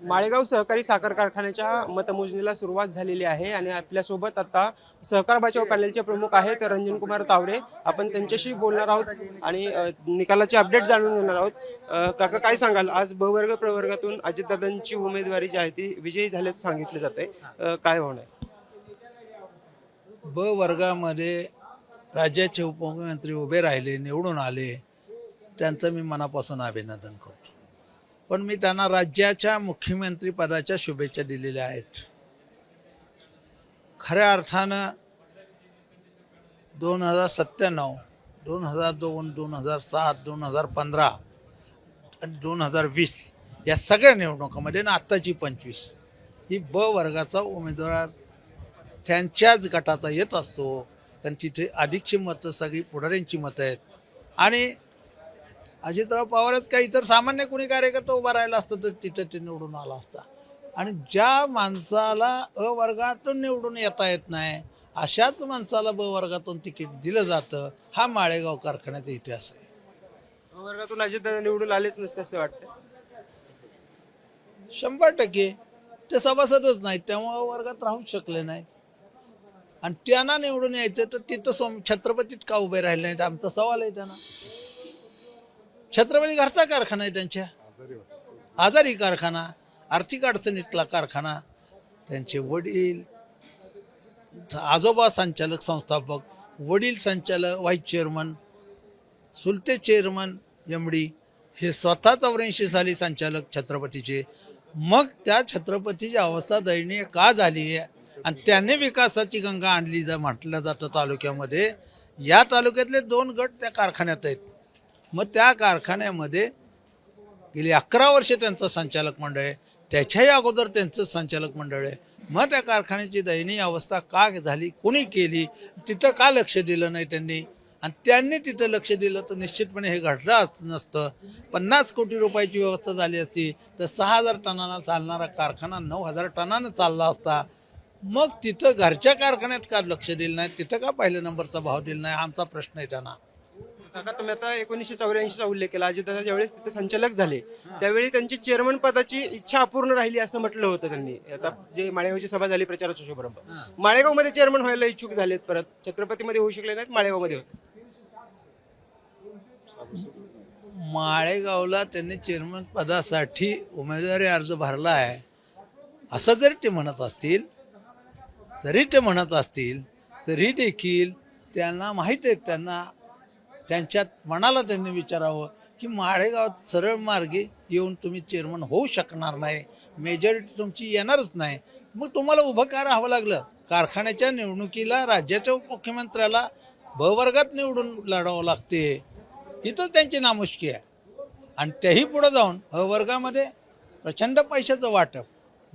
माळेगाव सहकारी साखर कारखान्याच्या मतमोजणीला सुरुवात झालेली आहे आणि आपल्यासोबत आता सहकार बचाव पॅनलचे प्रमुख आहेत रंजन कुमार तावरे आपण त्यांच्याशी बोलणार आहोत आणि निकालाचे अपडेट जाणून घेणार आहोत. काका काय सांगाल? आज ब प्रवर्गातून अजितदादांची उमेदवारी जी आहे ती विजयी झाल्याचं सांगितलं जाते काय होणार ब वर्गामध्ये राज्याचे उपमुख्यमंत्री उभे राहिले निवडून आले. त्यांचं मी मनापासून अभिनंदन करतो. पण मी त्यांना राज्याच्या मुख्यमंत्रीपदाच्या शुभेच्छा दिलेल्या आहेत. खऱ्या अर्थानं दोन हजार सत्त्याण्णव दोन हजार दोन दोन हजार सात दोन हजार पंधरा आणि दोन हजार वीस या सगळ्या निवडणुकामध्ये ना आत्ताची पंचवीस ही ब वर्गाचा उमेदवार त्यांच्याच गटाचा येत असतो. कारण तिथे अधिकची मतं सगळी पुढाऱ्यांची मतं आहेत. आणि अजितराव पवारच काही इतर सामान्य कोणी कार्यकर्ता उभा राहिला असतं तर तिथं ते निवडून आला असता. आणि ज्या माणसाला अ वर्गातून निवडून येता येत नाही अशाच माणसाला ब वर्गातून तिकीट दिलं जातं हा माळेगाव कारखान्याचा इतिहास आहे. वर्गातून अजितदादा निवडून आलेच नसते असं वाटतं शंभर टक्के. ते सभासदच नाहीत त्यामुळे वर्गात राहूच शकले नाहीत. आणि त्यांना निवडून यायचं तर तिथं सोम छत्रपतीत का उभे राहिले नाहीत? आमचा सवाल आहे त्यांना. छत्रपती घरचा कारखाना आहे त्यांच्या. आजारी कारखाना आर्थिक अडचणीतला कारखाना त्यांचे वडील आजोबा संचालक संस्थापक वडील संचालक व्हाईस चेअरमन सुलते चेअरमन एम डी हे स्वतः चौऱ्याऐंशी साली संचालक छत्रपतीचे. मग त्या छत्रपतीची अवस्था दयनीय का झाली आहे? आणि त्याने विकासाची गंगा आणली जा म्हटलं जातं तालुक्यामध्ये या तालुक्यातले दोन गट त्या कारखान्यात आहेत. मग त्या कारखान्यामध्ये गेली अकरा वर्षे त्यांचं संचालक मंडळ आहे. त्याच्याही अगोदर त्यांचं संचालक मंडळ आहे. मग त्या कारखान्याची दयनीय अवस्था का झाली कोणी केली तिथं का लक्ष दिलं नाही त्यांनी? आणि त्यांनी तिथं लक्ष दिलं तर निश्चितपणे हे घडलं अस- नसतं. पन्नास कोटी रुपयाची व्यवस्था झाली असती तर सहा हजार टनानं चालणारा कारखाना नऊ हजार टनानं चालला असता. मग तिथं घरच्या कारखान्यात का लक्ष दिलं नाही? तिथं का पहिल्या नंबरचा भाव दिला नाही? आमचा प्रश्न आहे त्यांना. काका तुम्ही आता एकोणीसशे चौऱ्याऐंशीचा उल्लेख केला. अजितदादा ज्यावेळेस तिथे संचालक झाले त्यावेळी त्यांची चेअरमन पदाची इच्छा अपूर्ण राहिली असं म्हटलं होतं त्यांनी. आता जे माळेगावची सभा झाली प्रचाराचा शुभारंभ. माळेगावमध्ये चेअरमन व्हायला इच्छुक झालेत परत. छत्रपतीमध्ये होऊ शकले नाहीत माळेगावमध्ये होते. माळेगावला त्यांनी चेअरमन पदासाठी उमेदवारी अर्ज भरला आहे. असं जरी ते म्हणत असतील जरी ते म्हणत असतील तरी देखील त्यांना माहीत आहे त्यांना त्यांच्यात मनाला त्यांनी विचारावं की माळेगावात सरळ मार्गे येऊन तुम्ही चेअरमन होऊ शकणार नाही. मेजॉरिटी तुमची येणारच नाही. मग तुम्हाला उभं का राहावं लागलं? कारखान्याच्या निवडणुकीला राज्याच्या उपमुख्यमंत्र्याला भवर्गात निवडून लढावं लागते. इथं त्यांची नामुष्की आहे. आणि त्याही पुढं जाऊन अ वर्गामध्ये प्रचंड पैशाचं वाटप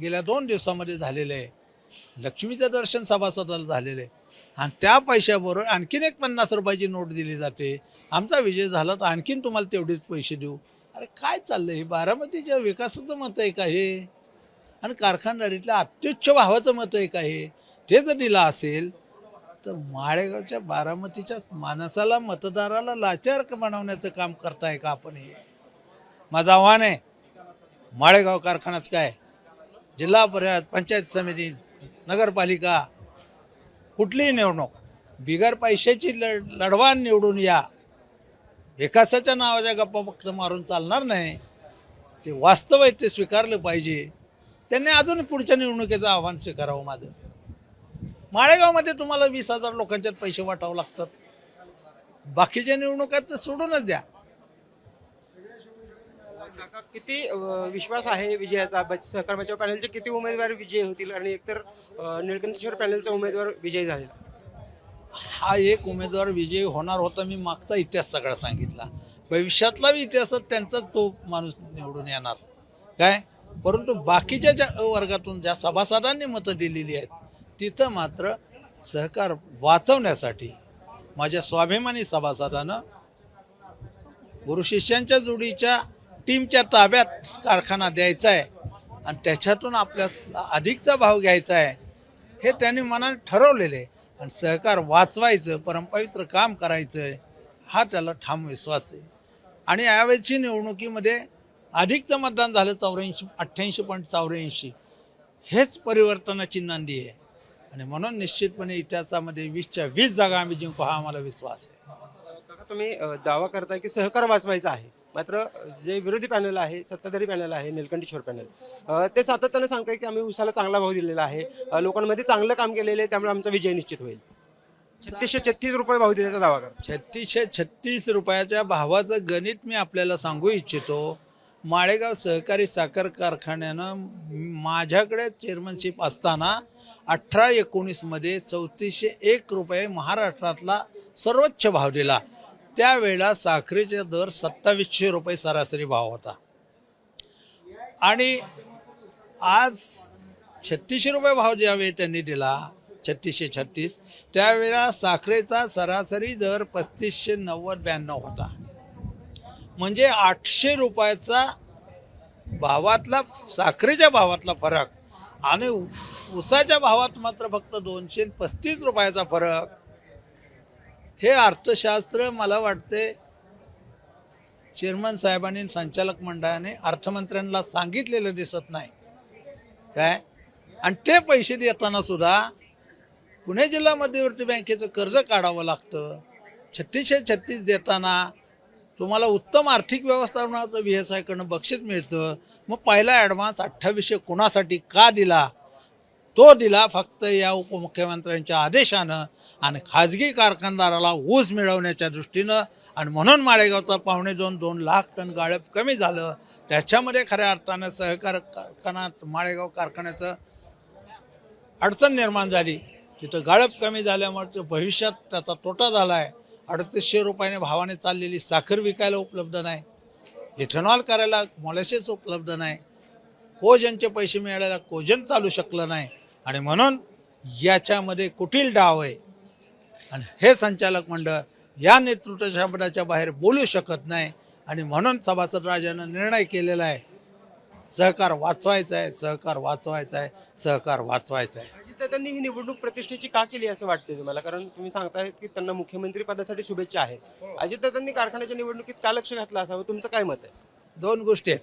गेल्या दोन दिवसामध्ये झालेलं आहे. लक्ष्मीचं दर्शन सभासदाला झालेलं आहे. आणि त्या पैशाबरोबर आणखीन एक पन्नास रुपयाची नोट दिली जाते. आमचा विजय झाला तर आणखीन तुम्हाला तेवढेच पैसे देऊ. अरे काय चाललं हे बारामतीच्या विकासाचं मत आहे का हे? आणि कारखानदारीतल्या अत्युच्च भावाचं मत आहे का हे? ते जर दिलं असेल तर माळेगावच्या बारामतीच्या माणसाला मतदाराला लाचार बनवण्याचं काम करताय का आपण हे? माझं आव्हान आहे माळेगाव कारखानाच काय? जिल्हा परिषद पंचायत समिती नगरपालिका कुठलीही निवडणूक. बिगर पैशाची लढ लढवा निवडून या. विकासाच्या नावाच्या गप्पा फक्त मारून चालणार नाही. ते वास्तव आहे ते स्वीकारलं पाहिजे. त्यांनी अजून पुढच्या निवडणुकीचं आव्हान स्वीकारावं माझं. माळेगावमध्ये तुम्हाला वीस हजार लोकांच्यात पैसे वाटावं लागतात. बाकीच्या निवडणुकात तर सोडूनच द्या. काका किती विश्वास आहे विजयाचा? बच- सहकार बचाव पॅनलचे किती उमेदवार विजयी होतील? आणि एकतर अं, निळकंठेश्वर पॅनलचा उमेदवार विजयी झाले हा एक उमेदवार विजयी होणार होता मी मागचा इतिहास सगळा सांगितला. भविष्यातला इतिहासात त्यांचाच तो माणूस निवडून येणार. काय? परंतु बाकीच्या ज्या वर्गातून ज्या सभासदांनी मतं दिलेली आहेत तिथं मात्र सहकार वाचवण्यासाठी माझ्या स्वाभिमानी सभासदानं गुरु शिष्यांच्या जोडीच्या टीमच्या ताब्यात कारखाना द्यायचा आहे आणि त्याच्यातून आपल्या अधिकचा भाव घ्यायचा आहे हे त्यांनी मनात ठरवलेले आहे. आणि सहकार वाचवायचं परमपवित्र काम करायचं आहे हा त्याला ठाम विश्वास आहे. आणि यावेळेची निवडणुकीमध्ये अधिकचं मतदान झालं चौऱ्याऐंशी अठ्ठ्याऐंशी पॉईंट चौऱ्याऐंशी. हेच परिवर्तनाची नांदी आहे. आणि म्हणून निश्चितपणे इतिहासामध्ये वीसच्या वीस जागा आम्ही जिंकू हा आम्हाला विश्वास आहे. तुम्ही दावा करताय की सहकार वाचवायचा आहे. मात्र जे विरोधी पॅनल आहे सत्ताधारी पॅनल आहे निलकंठेश्वर पॅनल ते सातत्यानं सांगताय की आम्ही उसाला चांगला भाव दिलेला आहे. लोकांमध्ये चांगलं काम केलेलं आहे त्यामुळे आमचा विजय निश्चित होईल. छत्तीसशे छत्तीस रुपये भाव दिल्याचा दावा करा. छत्तीसशे छत्तीस रुपयाच्या भावाचं गणित मी आपल्याला सांगू इच्छितो. माळेगाव सहकारी साखर कारखान्यानं माझ्याकडे चेअरमनशिप असताना अठरा एकोणीसमध्ये चौतीसशे एक रुपये महाराष्ट्रातला सर्वोच्च भाव दिला. त्यावेळेला साखरेचा दर सत्तावीसशे रुपये सरासरी भाव होता. आणि आज छत्तीसशे रुपये भाव ज्यावेळी त्यांनी दिला छत्तीसशे छत्तीस त्यावेळेला साखरेचा सरासरी दर पस्तीसशे नव्वद ब्याण्णव होता. म्हणजे आठशे रुपयाचा भावातला साखरेच्या भावातला फरक आणि उसाच्या भावात मात्र फक्त दोनशे पस्तीस रुपयाचा फरक हे अर्थशास्त्र मला वाटते चेअरमन साहेबांनी संचालक मंडळाने अर्थमंत्र्यांना सांगितलेलं दिसत नाही. काय? आणि ते पैसे देताना सुद्धा पुणे जिल्हा मध्यवर्ती बँकेचं कर्ज काढावं लागतं. छत्तीसशे छत्तीस देताना तुम्हाला उत्तम आर्थिक व्यवस्थापनाचं व्ही एस आयकडनं बक्षीस मिळतं. मग पहिला ॲडव्हान्स अठ्ठावीसशे कुणासाठी का दिला? तो दिला फक्त या उपमुख्यमंत्र्यांच्या आदेशानं आणि खाजगी कारखानदाराला ऊस मिळवण्याच्या दृष्टीनं. आणि म्हणून माळेगावचा पावणे दोन दोन लाख टन गाळप कमी झालं. त्याच्यामध्ये खऱ्या अर्थानं सहकार कारखाना माळेगाव कारखान्याचं अडचण निर्माण झाली. तिथं गाळप कमी झाल्यामुळे ते भविष्यात त्याचा तोटा झाला आहे अडतीसशे रुपयाने भावाने चाललेली साखर विकायला उपलब्ध नाही. इथेनॉल करायला मॉलेसेस उपलब्ध नाही. कोजनचे पैसे मिळायला कोजन चालू शकलं नाही. आणि म्हणून याच्यामध्ये कुटील डाव आहे. आणि हे संचालक मंडळ या नेतृत्व शब्दाच्या बाहेर बोलू शकत नाही. आणि म्हणून सभासद राजानं निर्णय केलेला आहे. सहकार वाचवायचा आहे सहकार वाचवायचा आहे सहकार वाचवायचा आहे. अजितदादांनी ही निवडणूक प्रतिष्ठेची का केली असं वाटते तुम्हाला? कारण तुम्ही सांगताय की त्यांना मुख्यमंत्री पदासाठी शुभेच्छा आहेत. अजितदादांनी कारखान्याच्या निवडणुकीत का लक्ष घातलं असावं? तुमचं काय मत आहे? दोन गोष्टी आहेत.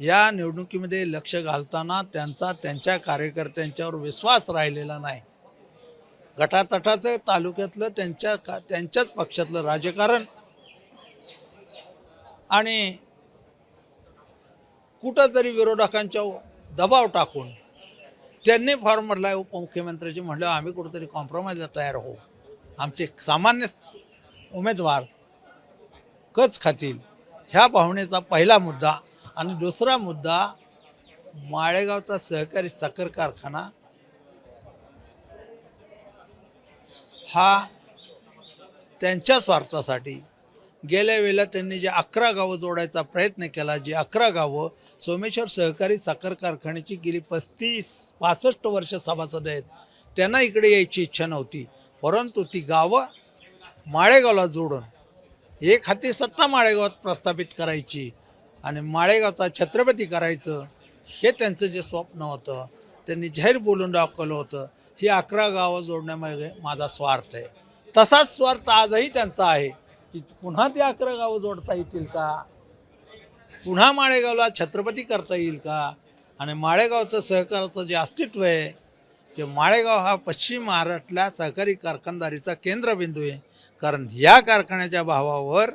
या निवडणुकीमध्ये लक्ष घालताना त्यांचा त्यांच्या कार्यकर्त्यांच्यावर विश्वास राहिलेला नाही. गटातटाचं तालुक्यातलं त्यांच्या का त्यांच्याच पक्षातलं राजकारण आणि कुठंतरी विरोधकांच्या दबाव टाकून त्यांनी फॉर्म भरला उपमुख्यमंत्र्याची म्हटलं आम्ही कुठंतरी कॉम्प्रोमाइजला तयार होऊ आमचे सामान्य उमेदवार कच खातील. ह्या भावनेचा पहिला मुद्दा आणि दुसरा मुद्दा माळेगावचा सहकारी साखर कारखाना हा त्यांच्या स्वार्थासाठी गेल्या वेळेला त्यांनी जे अकरा गावं जोडायचा प्रयत्न केला जी अकरा गावं सोमेश्वर सहकारी साखर कारखान्याची गेली पस्तीस पासष्ट वर्ष सभासद आहेत त्यांना इकडे यायची इच्छा नव्हती. परंतु ती गावं माळेगावला जोडून एक हाती सत्ता माळेगावात प्रस्थापित करायची आणि माळेगावचा छत्रपती करायचं हे त्यांचं जे स्वप्न होतं त्यांनी जाहीर बोलून दाखवलं होतं ही अकरा गावं जोडण्यामागे माझा स्वार्थ आहे. तसाच स्वार्थ आजही त्यांचा आहे की पुन्हा ती अकरा गावं जोडता येतील का? पुन्हा माळेगावला छत्रपती करता येईल का? आणि माळेगावचं सहकाराचं जे अस्तित्व आहे जे माळेगाव हा पश्चिम महाराष्ट्रातल्या सहकारी कारखानदारीचा केंद्रबिंदू आहे. कारण या कारखान्याच्या भावावर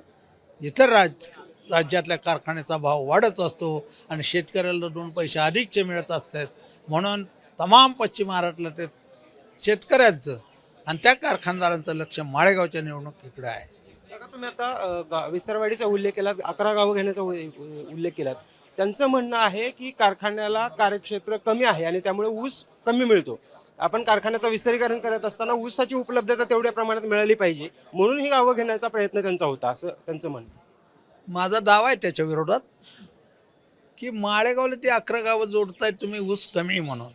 इतर राज राज्यातल्या कारखान्याचा भाव वाढत असतो आणि शेतकऱ्याला दोन पैसे अधिकचे मिळत असतात. म्हणून तमाम पश्चिम महाराष्ट्रातल्या ते शेतकऱ्यांचं आणि त्या कारखानदारांचं लक्ष माळेगावच्या निवडणुकीकडे आहे. तुम्ही आता विस्तारवाडीचा उल्लेख केला अकरा गावं घेण्याचा उ- उल्लेख केला त्यांचं म्हणणं आहे की कारखान्याला कार्यक्षेत्र कमी आहे आणि त्यामुळे ऊस कमी मिळतो. आपण कारखान्याचं विस्तारीकरण करत असताना ऊसाची उपलब्धता तेवढ्या प्रमाणात मिळाली पाहिजे. म्हणून ही गावं घेण्याचा प्रयत्न त्यांचा होता असं त्यांचं म्हणणं. माझा दावा आहे त्याच्या विरोधात की माळेगावला ते अकरा गावं जोडतायत तुम्ही ऊस कमी म्हणून.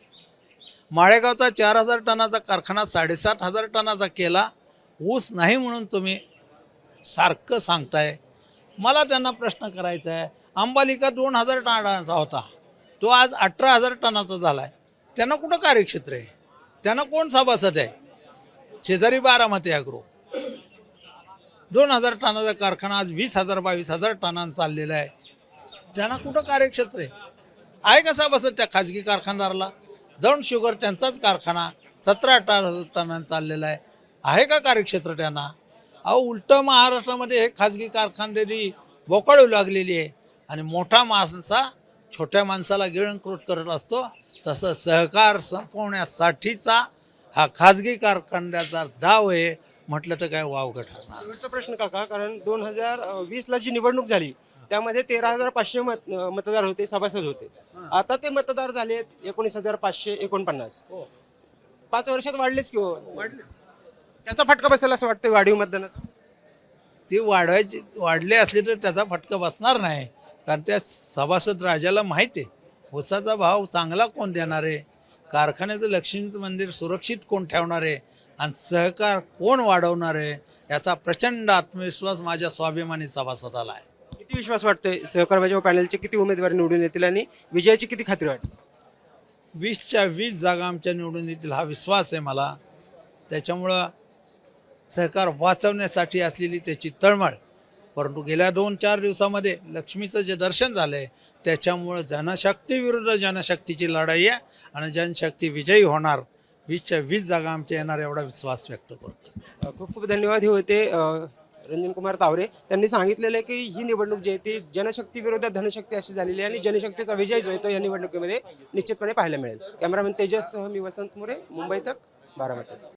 माळेगावचा चार हजार टनाचा कारखाना साडेसात हजार टनाचा केला ऊस नाही म्हणून तुम्ही सारखं सांगताय. मला त्यांना प्रश्न करायचा आहे. अंबालिका दोन हजार टनाचा होता. तो आज अठरा हजार टनाचा झाला आहे त्यांना कुठं कार्यक्षेत्र आहे? त्यांना कोण सभासद आहे? शेजारी बारामती अग्रो दोन हजार टनाचा कारखाना आज वीस हजार बावीस हजार टनांचा चाललेला आहे. त्यांना कुठं कार्यक्षेत्र आहे? आहे कसा बसत त्या खाजगी कारखानदाराला? जाऊन शुगर त्यांचाच कारखाना सतरा अठरा टनांचा चाललेला आहे. आहे का कार्यक्षेत्र त्यांना? अहो उलटं महाराष्ट्रामध्ये हे खाजगी कारखानदारी बोकाळू लागलेली आहे आणि मोठा माणसा छोट्या माणसाला गिळंकृत करत असतो तसं सहकार संपवण्यासाठीचा हा खाजगी कारखान्याचा दाव आहे. म्हटलं तर काय वावगं ठरणार शेवटचा प्रश्न काका कारण दोन हजार वीस ला जी निवडणूक झाली त्यामध्ये तेरा हजार पाचशे मत मतदार होते सभासद होते. आता ते मतदार झालेत एकोणीस हजार पाचशे एकोणपन्नास. पाच वर्षात वाढलेच की हो? त्याचा फटका बसेल असं वाटतं वाढीव मतदानाचा? ती वाढवायची वाढले असले तर त्याचा फटका बसणार नाही. कारण त्या सभासद राजाला माहिती आहे ऊसाचा भाव चांगला कोण देणार आहे? कारखान्याचं लक्ष्मीचं मंदिर सुरक्षित कोण ठेवणार आहे? आणि सहकार कोण वाढवणार आहे याचा प्रचंड आत्मविश्वास माझ्या स्वाभिमानी सभासदाला आहे. किती विश्वास वाटतोय सहकार बचाव पॅनलचे? किती उमेदवार निवडून येतील आणि विजयाची किती खात्री वाटते? वीसच्या वीस जागा आमच्या निवडून येतील हा विश्वास आहे मला. त्याच्यामुळं सहकार वाचवण्यासाठी असलेली त्याची तळमळ परंतु गेल्या दोन चार दिवसामध्ये लक्ष्मीचं जे दर्शन झालं आहे त्याच्यामुळं जनशक्ती विरुद्ध जनशक्तीची लढाई आहे आणि जनशक्ती विजयी होणार. वीसच्या वीस जागा आमच्या येणार एवढा विश्वास व्यक्त करतो. खूप खूप धन्यवाद हे होते रंजन कुमार तावरे. त्यांनी सांगितलेलं आहे की ही निवडणूक जी आहे ती जनशक्ती विरोधात धनशक्ती अशी झालेली आहे आणि जनशक्तीचा विजय जो आहे तो या निवडणुकीमध्ये निश्चितपणे पाहायला मिळेल. कॅमेरामॅन तेजस मी वसंत मुरे मुंबई तक बारामती.